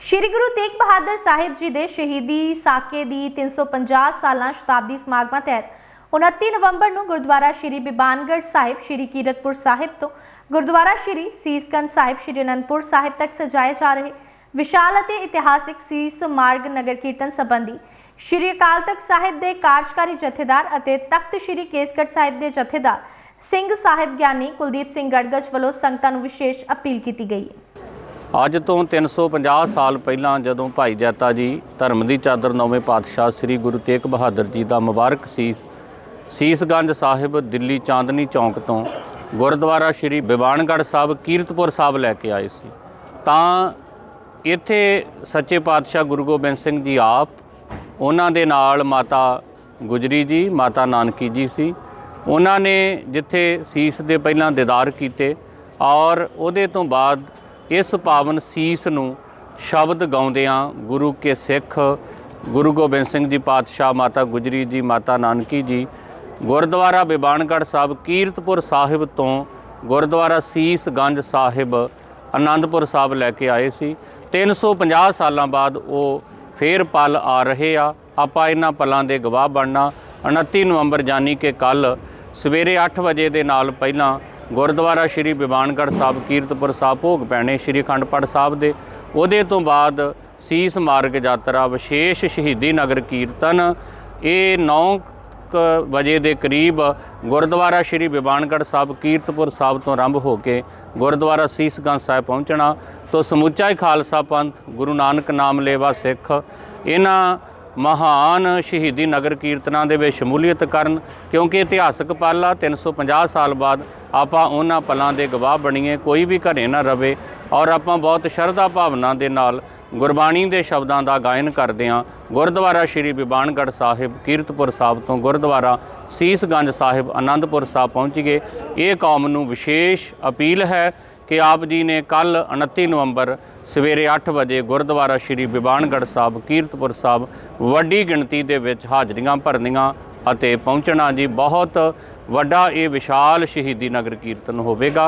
ਸ਼੍ਰੀ ਗੁਰੂ ਤੇਗ ਬਹਾਦਰ ਸਾਹਿਬ ਜੀ ਦੇ ਸ਼ਹੀਦੀ ਸਾਕੇ ਦੀ 350 ਸਾਲਾਂ ਸ਼ਤਾਬਦੀ ਸਮਾਗਮਾਂ ਤਹਿਤ 29 ਨਵੰਬਰ ਨੂੰ ਗੁਰਦੁਆਰਾ ਸ਼੍ਰੀ ਬਿਬਾਨਗੜ੍ਹ ਸਾਹਿਬ, ਸ਼੍ਰੀ ਕੀਰਤਪੁਰ ਸਾਹਿਬ ਤੋਂ ਗੁਰਦੁਆਰਾ ਸ਼੍ਰੀ ਸੀਸਗੰਜ ਸਾਹਿਬ, ਸ਼੍ਰੀ ਅਨੰਦਪੁਰ ਸਾਹਿਬ ਤੱਕ ਸਜਾਏ ਜਾ ਰਹੇ ਵਿਸ਼ਾਲ ਅਤੇ ਇਤਿਹਾਸਿਕ ਸੀਸ ਮਾਰਗ ਨਗਰ ਕੀਰਤਨ ਸੰਬੰਧੀ ਸ਼੍ਰੀ ਅਕਾਲ ਤਖਤ ਸਾਹਿਬ ਦੇ ਕਾਰਜਕਾਰੀ ਜਥੇਦਾਰ ਅਤੇ ਤਖਤ ਸ਼੍ਰੀ ਕੇਸਗੜ੍ਹ ਸਾਹਿਬ ਦੇ ਜਥੇਦਾਰ ਸਿੰਘ ਸਾਹਿਬ ਗਿਆਨੀ ਕੁਲਦੀਪ ਸਿੰਘ ਗੜਗਜ ਵੱਲੋਂ ਸੰਗਤਾਂ ਨੂੰ ਵਿਸ਼ੇਸ਼ ਅਪੀਲ ਕੀਤੀ ਗਈ ਹੈ। ਅੱਜ ਤੋਂ 350 ਸਾਲ ਪਹਿਲਾਂ ਜਦੋਂ ਭਾਈ ਜੈਤਾ ਜੀ ਧਰਮ ਦੀ ਚਾਦਰ ਨੌਵੇਂ ਪਾਤਸ਼ਾਹ ਸ੍ਰੀ ਗੁਰੂ ਤੇਗ ਬਹਾਦਰ ਜੀ ਦਾ ਮੁਬਾਰਕ ਸੀਸ ਸੀਸਗੰਜ ਸਾਹਿਬ ਦਿੱਲੀ ਚਾਂਦਨੀ ਚੌਂਕ ਤੋਂ ਗੁਰਦੁਆਰਾ ਸ਼੍ਰੀ ਬਿਵਾਨਗੜ੍ਹ ਸਾਹਿਬ ਕੀਰਤਪੁਰ ਸਾਹਿਬ ਲੈ ਕੇ ਆਏ ਸੀ। ਤਾਂ ਇੱਥੇ ਸੱਚੇ ਪਾਤਸ਼ਾਹ ਗੁਰੂ ਗੋਬਿੰਦ ਸਿੰਘ ਜੀ ਆਪ, ਉਹਨਾਂ ਦੇ ਨਾਲ ਮਾਤਾ ਗੁਜਰੀ ਜੀ, ਮਾਤਾ ਨਾਨਕੀ ਜੀ ਸੀ। ਉਹਨਾਂ ਨੇ ਜਿੱਥੇ ਸੀਸ ਦੇ ਪਹਿਲਾਂ ਦੀਦਾਰ ਕੀਤੇ ਔਰ ਉਹਦੇ ਤੋਂ ਬਾਅਦ ਇਸ ਪਾਵਨ ਸੀਸ ਨੂੰ ਸ਼ਬਦ ਗਾਉਂਦਿਆਂ ਗੁਰੂ ਕੇ ਸਿੱਖ ਗੁਰੂ ਗੋਬਿੰਦ ਸਿੰਘ ਜੀ ਪਾਤਸ਼ਾਹ ਮਾਤਾ ਗੁਜਰੀ ਜੀ, ਮਾਤਾ ਨਾਨਕੀ ਜੀ, ਗੁਰਦੁਆਰਾ ਬਿਬਾਨਗੜ੍ਹ ਸਾਹਿਬ, ਕੀਰਤਪੁਰ ਸਾਹਿਬ ਤੋਂ ਗੁਰਦੁਆਰਾ ਸੀਸ ਗੰਜ ਸਾਹਿਬ ਆਨੰਦਪੁਰ ਸਾਹਿਬ ਲੈ ਕੇ ਆਏ ਸੀ। 350 ਸਾਲਾਂ ਬਾਅਦ ਉਹ ਫੇਰ ਪਲ ਆ ਰਹੇ ਆ। ਆਪਾਂ ਇਹਨਾਂ ਪਲਾਂ ਦੇ ਗਵਾਹ ਬਣਨਾ। 29 ਨਵੰਬਰ ਜਾਨੀ ਕਿ ਕੱਲ ਸਵੇਰੇ 8 ਵਜੇ ਦੇ ਨਾਲ ਪਹਿਲਾਂ ਗੁਰਦੁਆਰਾ ਸ਼੍ਰੀ ਬਿਬਾਨਗੜ੍ਹ ਸਾਹਿਬ, ਕੀਰਤਪੁਰ ਸਾਹਿਬ, ਭੋਗ ਪੈਣੇ ਸ਼੍ਰੀ ਅਖੰਡ ਪਾਠ ਸਾਹਿਬ ਦੇ। ਉਹਦੇ ਤੋਂ ਬਾਅਦ ਸੀਸ ਮਾਰਗ ਯਾਤਰਾ, ਵਿਸ਼ੇਸ਼ ਸ਼ਹੀਦੀ ਨਗਰ ਕੀਰਤਨ। ਇਹ 9 ਵਜੇ ਦੇ ਕਰੀਬ ਗੁਰਦੁਆਰਾ ਸ਼੍ਰੀ ਬਿਬਾਨਗੜ੍ਹ ਸਾਹਿਬ, ਕੀਰਤਪੁਰ ਸਾਹਿਬ ਤੋਂ ਆਰੰਭ ਹੋ ਕੇ ਗੁਰਦੁਆਰਾ ਸੀਸਗੰਜ ਸਾਹਿਬ ਪਹੁੰਚਣਾ। ਤੋਂ ਸਮੁੱਚਾ ਹੀ ਖਾਲਸਾ ਪੰਥ, ਗੁਰੂ ਨਾਨਕ ਨਾਮ ਲੇਵਾ ਸਿੱਖ। ਇਹਨਾਂ ਮਹਾਨ ਸ਼ਹੀਦੀ ਨਗਰ ਕੀਰਤਨਾਂ ਦੇ ਵਿੱਚ ਸ਼ਮੂਲੀਅਤ ਕਰਨ, ਕਿਉਂਕਿ ਇਤਿਹਾਸਕ ਪਲ ਆ 350 ਸਾਲ ਬਾਅਦ ਆਪਾਂ ਉਹਨਾਂ ਪਲਾਂ ਦੇ ਗਵਾਹ ਬਣੀਏ, ਕੋਈ ਵੀ ਘਰੇ ਨਾ ਰਵੇ ਔਰ ਆਪਾਂ ਬਹੁਤ ਸ਼ਰਧਾ ਭਾਵਨਾ ਦੇ ਨਾਲ ਗੁਰਬਾਣੀ ਦੇ ਸ਼ਬਦਾਂ ਦਾ ਗਾਇਨ ਕਰਦੇ ਹਾਂ। ਗੁਰਦੁਆਰਾ ਸ਼੍ਰੀ ਬਿਬਾਨਗੜ੍ਹ ਸਾਹਿਬ, ਕੀਰਤਪੁਰ ਸਾਹਿਬ ਤੋਂ ਗੁਰਦੁਆਰਾ ਸੀਸਗੰਜ ਸਾਹਿਬ ਆਨੰਦਪੁਰ ਸਾਹਿਬ ਪਹੁੰਚ ਗਏ। ਇਹ ਕੌਮ ਨੂੰ ਵਿਸ਼ੇਸ਼ ਅਪੀਲ ਹੈ ਕਿ ਆਪ ਜੀ ਨੇ ਕੱਲ 29 ਨਵੰਬਰ ਸਵੇਰੇ 8 ਵਜੇ ਗੁਰਦੁਆਰਾ ਸ਼੍ਰੀ ਬਿਬਾਨਗੜ੍ਹ ਸਾਹਿਬ, ਕੀਰਤਪੁਰ ਸਾਹਿਬ ਵੱਡੀ ਗਿਣਤੀ ਦੇ ਵਿੱਚ ਹਾਜ਼ਰੀਆਂ ਭਰਨੀਆਂ ਅਤੇ ਪਹੁੰਚਣਾ ਜੀ ਬਹੁਤ ਵੱਡਾ ਇਹ ਵਿਸ਼ਾਲ ਸ਼ਹੀਦੀ ਨਗਰ ਕੀਰਤਨ ਹੋਵੇਗਾ।